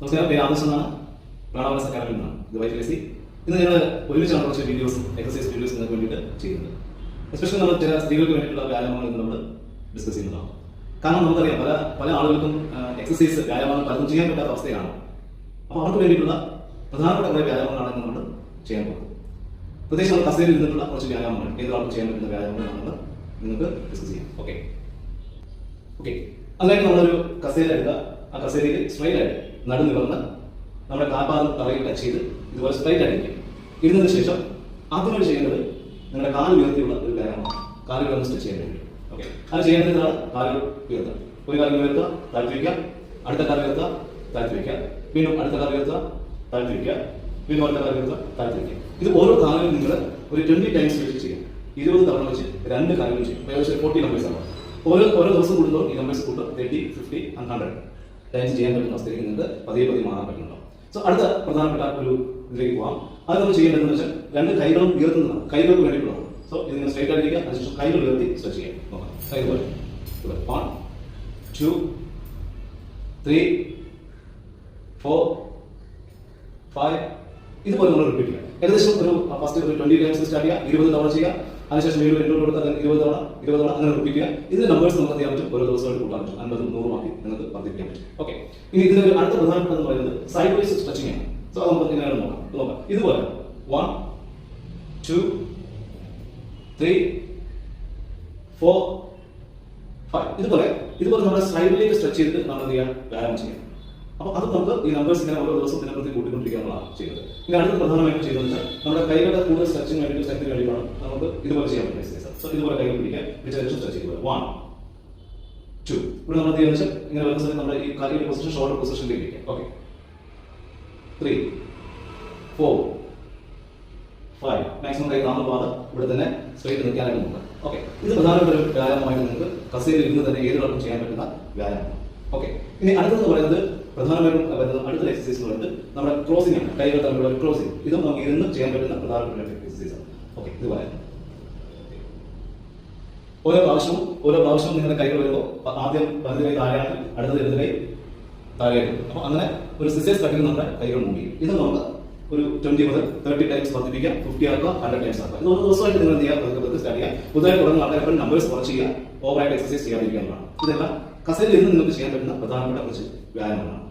നമസ്കാരം പേര് ആദർശ് എന്നാണ് പ്രാണാവരസ് അക്കാദമി എന്നാണ് ഇത് സി ഇന്ന് ഞങ്ങൾ ഒരുമിച്ചാണ് കുറച്ച് വീഡിയോസ് എക്സസൈസ് വീഡിയോസ് നിങ്ങൾക്ക് വേണ്ടിയിട്ട് ചെയ്യുന്നത് എസ്പെഷ്യലി നമ്മൾ ചില സ്ത്രീകൾക്ക് വേണ്ടിയിട്ടുള്ള വ്യായാമങ്ങൾ ഇന്ന് നമ്മൾ ഡിസ്കസ് ചെയ്യുന്നതാണ് കാരണം നമുക്കറിയാം പല പല ആളുകൾക്കും എക്സസൈസ് വ്യായാമങ്ങൾ പലതും ചെയ്യാൻ പറ്റാത്ത അവസ്ഥയാണ്. അപ്പോൾ അവർക്ക് വേണ്ടിയിട്ടുള്ള പ്രധാനപ്പെട്ട കുറേ വ്യായാമങ്ങളാണ് ഇന്ന് നമ്മൾ ചെയ്യാൻ പോകുന്നത്. പ്രത്യേകിച്ച് നമ്മൾ കസേരയിൽ ഇരുന്നിട്ടുള്ള കുറച്ച് വ്യായാമങ്ങൾ ഏതൊരാൾക്കും ചെയ്യാൻ പറ്റുന്ന വ്യായാമങ്ങൾ നമ്മൾ നിങ്ങൾക്ക് ഡിസ്കസ് ചെയ്യാം. ഓക്കെ ഓക്കെ അതായത് നമ്മളൊരു കസേര എടുക്കുക. ആ കസേരയിൽ സ്ട്രെയിൻ ആയിട്ട് നടു നിവർന്ന് നമ്മുടെ കാൽപാദം തറയിൽ ടച്ച് ചെയ്ത് ഇതുപോലെ സ്ട്രൈറ്റ് ആയിരിക്കും ഇരുന്നതിന് ശേഷം ആദ്യമായിട്ട് ചെയ്യേണ്ടത് നിങ്ങളുടെ കാൽ ഉയർത്തിയുള്ള ഒരു വ്യായാമമാണ് കാലുകൾ ഒന്ന് സ്ട്രെച്ച് ചെയ്യാൻ വേണ്ടി. ഓക്കെ അത് ചെയ്യേണ്ടതാണ് കാലുകൾ ഉയർത്തുക. ഒരു കാലം ഉയർത്തുക താഴ്ത്തി വയ്ക്കുക. അടുത്ത കാലം ഉയർത്തുക താഴ്ത്തി വയ്ക്കുക. വീണ്ടും അടുത്ത കാലം ഉയർത്തുക താഴ്ത്തി വയ്ക്കുക. വീണ്ടും അടുത്ത കാലം ഉയർത്തുക താഴ്ത്തി വയ്ക്കുക. ഇത് ഓരോ കാലവും നിങ്ങൾ ഒരു ട്വന്റി ടൈംസ് വെച്ച് ചെയ്യാം ഇരുപത് തവണ വെച്ച് രണ്ട് കാലവും ചെയ്യും ഏകദേശം ഫോർട്ടി നമ്പേഴ്സ് ആണ്. ഓരോ ഓരോ ദിവസം കൂടുമ്പോൾ ഈ നമ്പേഴ്സ് കൂട്ടും തേർട്ടി ഫിഫ്റ്റി ഹൺഡ്രഡ് ടൈംസ് ചെയ്യാൻ പറ്റുന്ന അവസ്ഥയിലേക്ക് നിങ്ങൾക്ക് പതിയെ പതിയെ മാറാൻ പറ്റുന്നുണ്ടോ? സോ അടുത്ത പ്രധാനപ്പെട്ട ഒരു ഇതിലേക്ക് പോകാം അത് നമ്മൾ ചെയ്യേണ്ടതെന്ന് വെച്ചാൽ രണ്ട് കൈകളും ഉയർത്തുന്നതാണ്. കൈകൾക്ക് വേണ്ടിയിട്ടുള്ളതാണ്. സോ ഇത് നിങ്ങൾ സ്ട്രൈറ്റ് അതിനുശേഷം കൈകൾ ഉയർത്തി സ്ട്രെച്ച് ചെയ്യാം നോക്കാം. കൈ പോലെ one two three four five ഇതുപോലെ നമ്മൾ റിപ്പീറ്റ് ചെയ്യാം ഏകദേശം ഒരു ഫസ്റ്റ് ഒരു ട്വന്റി ടൈംസ് സ്റ്റാർട്ട് ചെയ്യുക. ഇരുപത് തവണ ചെയ്യുക. അതിനുശേഷം വീണ്ടും രണ്ടു കൊടുത്ത് then ഇരുപത് തവണ ഇരുപത് തവണ അങ്ങനെ റിപ്പീറ്റ് ചെയ്യുക. നമ്പേഴ്സ് നമുക്ക് ചെയ്യാൻ പറ്റും. ഓരോ ദിവസമായിട്ട് കൂട്ടാൻ പറ്റും. അൻപതും നൂറുമാക്കി നിങ്ങൾക്ക് വർദ്ധിപ്പിക്കാൻ പറ്റും. ഓക്കെ ഇനി ഇതിന്റെ ഒരു അടുത്ത പ്രധാനപ്പെട്ട എന്ന് പറയുന്നത് സൈഡ് വൈസ് സ്ട്രെച്ചിങ് ആണ് സോ നമുക്ക് ഇങ്ങനെ നോക്കാം? നോക്കാം. ഇതുപോലെ. One two three four five ഇതുപോലെ. ഇതുപോലെ നമ്മുടെ സൈഡിലേക്ക് സ്ട്രെച്ച് ചെയ്തിട്ട് നമ്മൾ എന്ത് ചെയ്യാം? വ്യായാമം ചെയ്യാം. അപ്പോൾ അത് നമുക്ക് ഈ നമ്പേഴ്സ് ഇങ്ങനെ ഓരോ ദിവസം ദിനപ്രതി കൂട്ടിക്കൊണ്ടിരിക്കാനുള്ളതാണ് ചെയ്യുന്നത്. ഇനി അടുത്ത പ്രധാനമായിട്ട് ചെയ്യുന്നത് നമ്മുടെ കൈകളുടെ കൂടുതൽ സ്ട്രെച്ചിങ് വേണ്ടിയിട്ട് സ്ട്രെച്ചിന് വേണ്ടിയിട്ടാണ് നമുക്ക് ഇതുപോലെ ചെയ്യാൻ പറ്റുന്ന സോ ഇതുപോലെ കൈകൾ പിടിക്കുക വിചാരിച്ചു സ്ട്രെച്ച് ചെയ്യുക. വൺ ടു ഇവിടെ നമ്മൾ വെച്ചാൽ ഇങ്ങനെ വരുന്ന സമയത്ത് നമ്മുടെ ഈ കാലിയുടെ പൊസിഷൻ ഷോൾഡർ പൊസിഷനിലേക്ക് ഇരിക്കുക. Okay three four five maximum കൈ താമര പാത ഇവിടെ തന്നെ സ്ട്രൈറ്റ് നിൽക്കാനായിട്ട് നോക്കുക ഓക്കെ ഇത് പ്രധാനപ്പെട്ട ഒരു വ്യായാമമായിട്ട് നിങ്ങൾക്ക് കസേരയിൽ ഇരുന്ന് തന്നെ ഏതൊരാൾക്കും ചെയ്യാൻ പറ്റുന്ന വ്യായാമം. ഓക്കെ ഇനി അടുത്തെന്ന് പറയുന്നത് പ്രധാനമായിട്ടും വരുന്ന അടുത്ത എക്സസൈസ് എന്ന് പറയുന്നത് നമ്മുടെ ക്ലോസിംഗ് ആണ്. കൈകൾ തമ്മിലുള്ള ക്ലോസിംഗ് ഇതും നമുക്ക് ഇരുന്ന് ചെയ്യാൻ പറ്റുന്ന പ്രധാനപ്പെട്ട എക്സസൈസ് ആണ്. ഓക്കെ ഇത് പറയാം. ഓരോ പ്രാവശ്യവും ഓരോ പ്രാവശ്യവും നിങ്ങളുടെ കൈകൾ വരുമ്പോൾ ആദ്യം വലത് കൈ താഴെയാണ് അടുത്തത് ഇടത് കൈ താഴെയാണ് അപ്പൊ അങ്ങനെ ഒരു സിസേഴ്സ് കട്ടിൽ നമ്മുടെ കൈകൾ ചെയ്യും ഇത് നമുക്ക് ഒരു ട്വന്റി മുതൽ തേർട്ടി ടൈംസ് വർദ്ധിപ്പിക്കാം ഫിഫ്റ്റി ആക്കുക ഹൺഡ്രഡ് ടൈംസ് ആക്കുക. ഇത് ഒരു ദിവസമായിട്ട് നിങ്ങൾ പതുക്കെ പതുക്കെ സ്റ്റാർട്ട് ചെയ്യുക പുതുതായി തുടങ്ങുന്ന ആൾക്കാരെ നമ്പേഴ്സ് കുറച്ച് ചെയ്യുക. ഓവറായിട്ട് എക്സസൈസ് ചെയ്യാതിരിക്കാനുള്ളതാണ് ഇതെല്ലാം കസേരയിൽ നിന്ന് നിങ്ങൾക്ക് ചെയ്യാൻ പറ്റുന്ന പ്രധാനപ്പെട്ട കുറച്ച് വ്യായാമങ്ങളാണ്.